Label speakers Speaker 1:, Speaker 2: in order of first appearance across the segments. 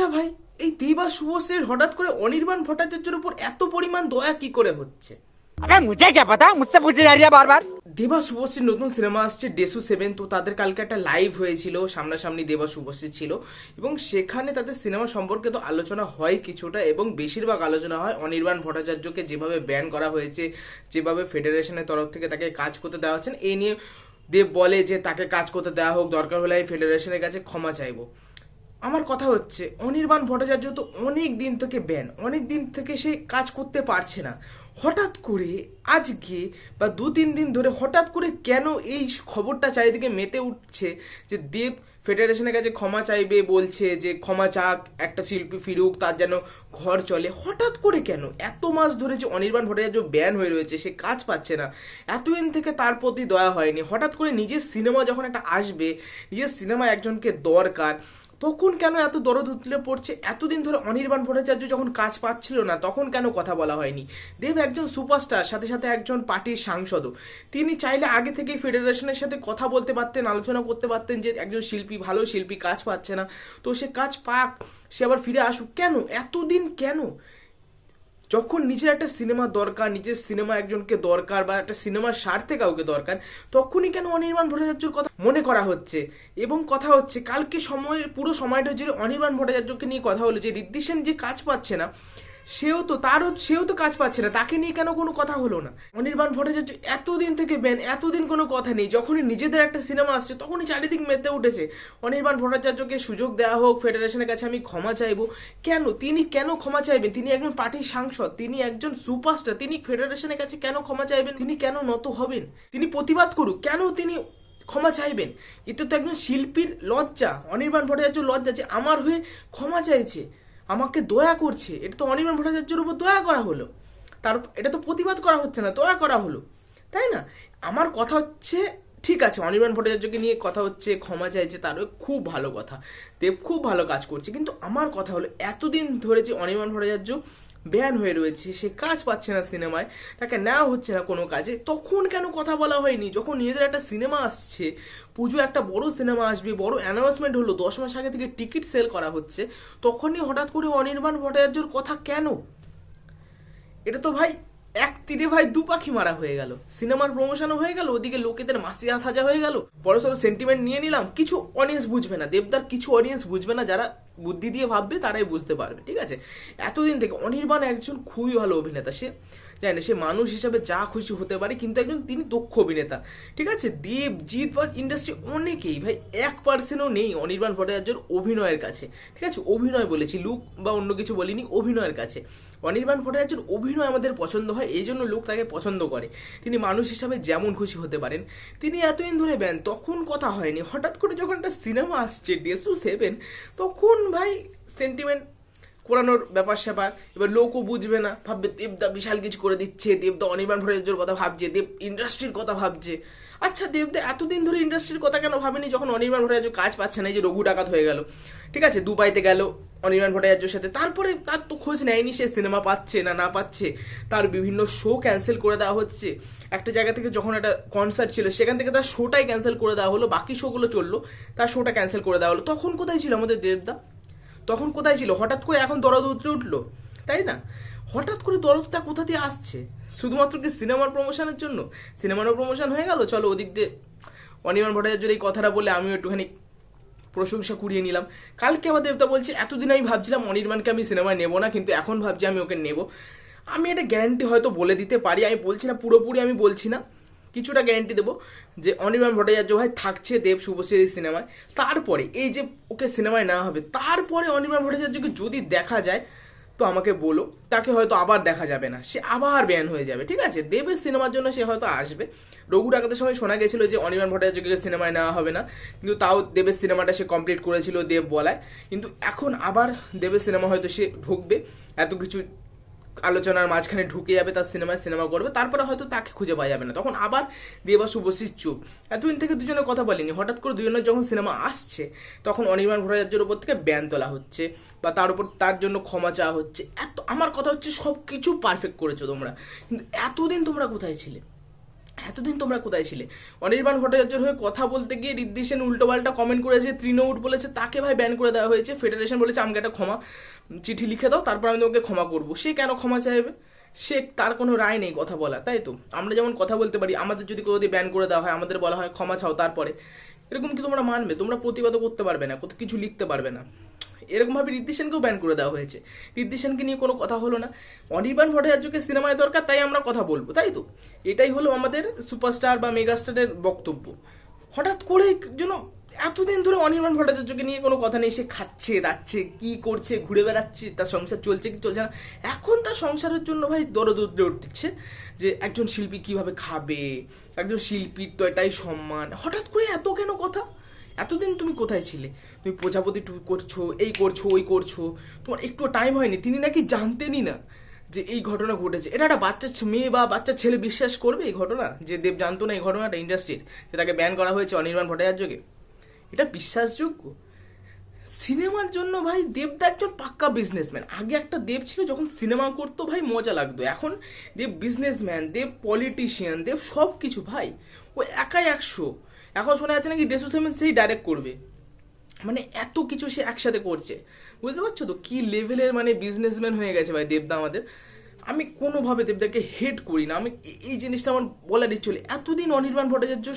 Speaker 1: আচ্ছা ভাই এই দেব শুভশ্রীর হঠাৎ করে অনির্বাণ ভট্টাচার্যের উপর এত পরিমাণ দয়া কি করে হচ্ছে? দেবা শুভশ্রীর নতুন সিনেমা আসছে ডেসু সেভেন তো তাদের কালকে একটা লাইভ হয়েছিল সামনাসামনি দেবা শুভশ্রী ছিল এবং সেখানে তাদের সিনেমা সম্পর্কে তো আলোচনা হয় কিছুটা এবং বেশিরভাগ আলোচনা হয় অনির্বাণ ভট্টাচার্যকে যেভাবে ব্যান করা হয়েছে যেভাবে ফেডারেশনের তরফ থেকে তাকে কাজ করতে দেওয়া হচ্ছে এই নিয়ে দেব বলে যে তাকে কাজ করতে দেওয়া হোক দরকার হলে আমি ফেডারেশনের কাছে ক্ষমা চাইব। আমার কথা হচ্ছে, অনির্বাণ ভট্টাচার্য তো অনেক দিন থেকে ব্যান, অনেক দিন থেকে সে কাজ করতে পারছে না। হঠাৎ করে আজকে বা দু তিন দিন ধরে হঠাৎ করে কেন এই খবরটা চারিদিকে মেতে উঠছে যে দেব ফেডারেশনের কাছে ক্ষমা চাইবে, বলছে যে ক্ষমা চাক, একটা শিল্পী ফিরুক, তার যেন ঘর চলে। হঠাৎ করে কেন? এত মাস ধরে যে অনির্বাণ ভট্টাচার্য ব্যান হয়ে রয়েছে, সে কাজ পাচ্ছে না। এতদিন থেকে তার প্রতি দয়া হয়নি। হঠাৎ করে নিজের সিনেমা যখন একটা আসবে, নিজের সিনেমা একজনকে দরকার তখন কেন এত দরদ উতলে পড়ছে? এতদিন ধরে অনির্বাণ ভট্টাচার্য যখন কাজ পাচ্ছিল না, তখন কেন কথা বলা হয়নি? দেব একজন সুপারস্টার, সাথে সাথে একজন পার্টির সাংসদও। তিনি চাইলে আগে থেকেই ফেডারেশনের সাথে কথা বলতে পারতেন, আলোচনা করতে পারতেন যে একজন শিল্পী ভালো শিল্পী কাজ পাচ্ছে না। তো সে কাজ পাক, সে আবার ফিরে আসুক। কেন? এতদিন কেন? যখন নিজের একটা সিনেমা দরকার, নিজের সিনেমা একজনকে দরকার বা একটা সিনেমার স্বার্থে কাউকে দরকার, তখনই কেন অনির্বাণ ভট্টাচার্যর কথা মনে করা হচ্ছে? এবং কথা হচ্ছে, কালকে সময়ের, পুরো সময়টা হচ্ছে অনির্বাণ ভট্টাচার্যকে নিয়ে কথা হলো যে ঋদ্ধি সেন যে কাজ পাচ্ছে না সেও তো, তারও, সেও তো কাজ পাচ্ছে না। তাকে নিয়ে কেন কোনো কথা হলো না? অনির্বাণ ভট্টাচার্য এতদিন থেকে ব্যান এতদিন কোনো কথা নেই। যখনই নিজেদের একটা সিনেমা আসছে, তখনই চারিদিক মেতে উঠেছে। অনির্বাণ ভট্টাচার্যকে সুযোগ দেওয়া হোক, ফেডারেশনের কাছে আমি ক্ষমা চাইব। কেন? তিনি কেন ক্ষমা চাইবেন? তিনি একজন পার্টির সাংসদ, তিনি একজন সুপারস্টার, তিনি ফেডারেশনের কাছে কেন ক্ষমা চাইবেন? তিনি কেন নত হবেন? তিনি প্রতিবাদ করুক, কেন তিনি ক্ষমা চাইবেন? এতে তো একজন শিল্পীর লজ্জা। অনির্বাণ ভট্টাচার্য লজ্জা যে আমার হয়ে ক্ষমা চাইছে। আমাকে দয়া করছে। এটা তো অনির্বাণ ভট্টাচার্যের উপর দয়া করা হলো। তার এটা তো প্রতিবাদ করা হচ্ছে না, দয়া করা হলো। তাই না? আমার কথা হচ্ছে, ঠিক আছে, অনির্বাণ ভট্টাচার্যকে নিয়ে কথা হচ্ছে, ক্ষমা চাইছে, তারও খুব ভালো কথা। দেব খুব ভালো কাজ করছে, কিন্তু আমার কথা হলো, এতদিন ধরে যে অনির্বাণ ভট্টাচার্য ব্যান হয়ে রয়েছে, সে কাজ পাচ্ছে না সিনেমায়, তাকে নেওয়া হচ্ছে না কোনো কাজে। তখন কেন কথা বলা হয়নি? যখন নিজেদের একটা সিনেমা আসছে, পুজো একটা বড় সিনেমা আসবে, বড় অ্যানাউন্সমেন্ট হলো, দশ মাস আগে থেকে টিকিট সেল করা হচ্ছে, তখনই হঠাৎ করে অনির্বাণ ভট্টাচার্যর কথা কেন? এটা তো ভাই এক তীরে ভাই দু পাখি মারা হয়ে গেল। সিনেমার প্রমোশনও হয়ে গেল, ওদিকে লোকেদের মাসিয়া সাজা হয়ে গেল। বড়সড় সেন্টিমেন্ট নিয়ে নিলাম, কিছু অডিয়েন্স বুঝবে না। দেবদার কিছু অডিয়েন্স বুঝবে না, যারা বুদ্ধি দিয়ে ভাববে তারাই বুঝতে পারবে, ঠিক আছে? এতদিন থেকে অনির্বাণ একজন খুবই ভালো অভিনেতা, সে জানি না, সে মানুষ হিসাবে যা খুশি হতে পারে, কিন্তু একজন তিনি দক্ষ অভিনেতা। ঠিক আছে? দেব, জিৎ বা ইন্ডাস্ট্রি অনেকেই ভাই, এক পার্সেন্টও নেই অনির্বাণ ভট্টাচার্যর অভিনয়ের কাছে। ঠিক আছে? অভিনয় বলেছি লুক বা অন্য কিছু বলিনি, অভিনয়ের কাছে। অনির্বাণ ভট্টাচার্যের অভিনয় আমাদের পছন্দ হয়, এই জন্য লোক তাকে পছন্দ করে। তিনি মানুষ হিসাবে যেমন খুশি হতে পারেন। তিনি এতদিন ধরে ব্যান, তখন কথা হয়নি। হঠাৎ করে যখন একটা সিনেমা আসছে ডেসু সেভেন তখন ভাই সেন্টিমেন্ট কোরানোর ব্যাপার স্যাপার। এবার লোকও বুঝবে না, ভাববে দেবদা বিশাল কিছু করে দিচ্ছে, দেবদা অনির্বাণ ভট্টাচার্যর কথা ভাবছে, দেব ইন্ডাস্ট্রির কথা ভাবছে। আচ্ছা দেবদা এতদিন ধরে ইন্ডাস্ট্রির কথা কেন ভাবেনি যখন অনির্বাণ ভট্টাচার্য কাজ পাচ্ছে না? এই যে রঘু ডাকাত হয়ে গেল। ঠিক আছে, দুবাইতে গেল অনির্বাণ ভট্টাচার্যের সাথে। তারপরে তার তো খোঁজ নেয়নি, সে সিনেমা পাচ্ছে না না পাচ্ছে। তার বিভিন্ন শো ক্যান্সেল করে দেওয়া হচ্ছে। একটা জায়গা থেকে যখন একটা কনসার্ট ছিল, সেখান থেকে তার শোটাই ক্যান্সেল করে দেওয়া হলো, বাকি শোগুলো চলল, তার শোটা ক্যান্সেল করে দেওয়া হলো। তখন কোথায় ছিল আমাদের দেবদা? তখন কোথায় ছিল? হঠাৎ করে এখন দরদ উতরে উঠল, তাই না? হঠাৎ করে দরদটা কোথা দিয়ে আসছে? শুধুমাত্র কি সিনেমার প্রমোশনের জন্য? সিনেমারও প্রমোশন হয়ে গেল? চলো ওদিক দিয়ে অনির্বাণ ভট্টাচার্যের এই কথাটা বলে আমিও একটুখানি প্রশংসা কুড়িয়ে নিলাম। কালকে আবার দেবতা বলছে, এতদিন আমি ভাবছিলাম অনির্বাণকে আমি সিনেমায় নেব না, কিন্তু এখন ভাবছি আমি ওকে নেব। আমি এটা গ্যারান্টি হয়তো বলে দিতে পারি, আমি বলছি না, পুরোপুরি আমি বলছি না। কিছুটা গ্যারেন্টি দেবো যে অনির্বাণ ভট্টাচার্য ভাই থাকছে দেব শুভশ্রী সিনেমায়। তারপরে, এই যে ওকে সিনেমায় নেওয়া হবে, তারপরে অনির্বাণ ভট্টাচার্যকে যদি দেখা যায়, তো আমাকে বলো, তাকে হয়তো আবার দেখা যাবে না। সে আবার ব্যান হয়ে যাবে, ঠিক আছে? দেবের সিনেমার জন্য সে হয়তো আসবে। রঘু ডাকাতের সময় শোনা গেছিল যে অনির্বাণ ভট্টাচার্যকে সিনেমায় নেওয়া হবে না, কিন্তু তাও দেবের সিনেমাটা সে কমপ্লিট করেছিল দেব বলায়। কিন্তু এখন আবার দেবের সিনেমা হয়তো সে ঢুকবে, এত কিছু আলোচনার মাঝখানে ঢুকে যাবে, তার সিনেমায় সিনেমা করবে, তারপরে হয়তো তাকে খুঁজে পাওয়া যাবে না। তখন আবার দেবা শুভশ্রীর চুপ। এতদিন থেকে দুজনে কথা বলেনি। হঠাৎ করে দুজনের যখন সিনেমা আসছে, তখন অনির্বাণ ভট্টাচার্যের উপর থেকে ব্যান তোলা হচ্ছে বা তার উপর, তার জন্য ক্ষমা চাওয়া হচ্ছে। এত, আমার কথা হচ্ছে সব কিছু পারফেক্ট করেছ তোমরা। কিন্তু এতদিন তোমরা কোথায় ছিলে? এতদিন তোমরা কোথায় ছিলে? অনির্বাণ ভট্টাচার্যের হয়ে কথা বলতে গিয়ে রিদ্ধি সেন উল্টোপাল্টা কমেন্ট করেছে, তৃণমূল বলেছে, তাকে ভাই ব্যান করে দেওয়া হয়েছে ফেডারেশন বলেছে, আমাকে একটা ক্ষমা চিঠি লিখে দাও, তারপর আমি তোমাকে ক্ষমা করব। সে কেন ক্ষমা চাইবে? সে তার কোনো রায় নেই কথা বলা, তাই তো? আমরা যেমন কথা বলতে পারি, আমাদের যদি কোথাও ব্যান করে দেওয়া হয়, আমাদের বলা হয় ক্ষমা চাও তারপরে। এরকম কি তোমরা মানবে? তোমরা প্রতিবাদও করতে পারবে না কিছু লিখতে পারবে না। এরকম ভাবে ঋদ্ধি সেনকেও ব্যান করে দেওয়া হয়েছে। ঋদ্ধি সেনকে নিয়ে কোনো কথা হলো না। অনির্বাণ ভট্টাচার্যকে সিনেমায় দরকার, তাই আমরা কথা বলব, তাই তো? এটাই হলো আমাদের সুপারস্টার বা মেগাস্টারের বক্তব্য। হঠাৎ করে যেন এতদিন ধরে অনির্বাণ ভট্টাচার্যকে নিয়ে কোনো কথা নেই, সে খাচ্ছে, দাচ্ছে, কি করছে, ঘুরে বেড়াচ্ছে, তার সংসার চলছে কি চলছে না। এখন তার সংসারের জন্য ভাই দরদ উঠে উঠছে যে একজন শিল্পী কীভাবে খাবে, একজন শিল্পীর তো এটাই সম্মান। হঠাৎ করে এত কেন কথা? এতদিন তুমি কোথায় ছিলে? তুমি প্রজাপতি টু করছ, এই করছ, ওই করছ। তোমার একটু টাইম হয়নি। তিনি নাকি জানতেনই না যে এই ঘটনা ঘটেছে। এটা একটা বাচ্চা মেয়ে বা বাচ্চা ছেলে বিশ্বাস করবে এই ঘটনা? যে দেব জানতো না এই ঘটনাটা ইন্ডাস্ট্রির যে তাকে ব্যান করা হয়েছে অনির্বাণ ভট্টাচার্যকে। এটা বিশ্বাসযোগ্য? সিনেমার জন্য ভাই দেবদা একজন পাক্কা বিজনেসম্যান আগে একটা দেব ছিল যখন সিনেমা করতো ভাই, মজা লাগতো। এখন দেব বিজনেসম্যান দেব পলিটিশিয়ান দেব সব কিছু ভাই। ও একাই একশো। এখন শোনা যাচ্ছে নাকি ডেসু সেভেন সেই ডাইরেক্ট করবে। মানে এত কিছু সে একসাথে করছে। বুঝতে পারছ তো? কি লেভেলের মানে বিজনেসম্যান হয়ে গেছে ভাই দেবদা আমাদের। আমি কোনোভাবে দেবদাকে হেট করি না। আমি এই জিনিসটা আমার বলার ইচ্ছে এতদিন অনির্বাণ ভট্টাচার্য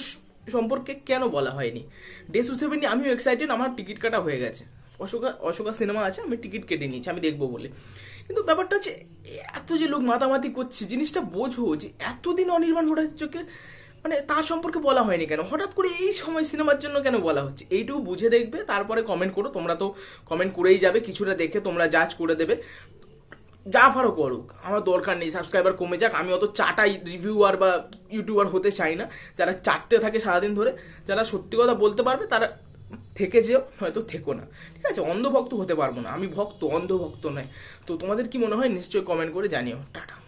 Speaker 1: সম্পর্কে কেন বলা হয়নি? ডেসু সেভেন নিয়ে আমিও এক্সাইটেড আমার টিকিট কাটা হয়ে গেছে। অশোকা অশোকা সিনেমা আছে, আমি টিকিট কেটে নিয়েছি, আমি দেখব বলে। কিন্তু ব্যাপারটা হচ্ছে এত যে লোক মাতামাতি করছে, জিনিসটা বোঝো যে এতদিন অনির্বাণ ভট্টাচার্যকে মানে তার সম্পর্কে বলা হয়নি কেন? হঠাৎ করে এই সময় সিনেমার জন্য কেন বলা হচ্ছে? এইটুকু বুঝে দেখবে, তারপরে কমেন্ট করো। তোমরা তো কমেন্ট করেই যাবে, কিছুটা দেখে তোমরা জাজ করে দেবে। যা পারো করুক, আমার দরকার নেই সাবস্ক্রাইবার কমে যাক। আমি অত চাটাই রিভিউয়ার বা ইউটিউবার হতে চাই না। যারা চাটতে থাকে সারাদিন ধরে, যারা সত্যি কথা বলতে পারবে, তারা থেকে যেও হয়তো থেকো না। ঠিক আছে? অন্ধভক্ত হতে পারব না। আমি ভক্ত, অন্ধভক্ত নয়। তো তোমাদের কি মনে হয়? নিশ্চয়ই কমেন্ট করে জানিও। টা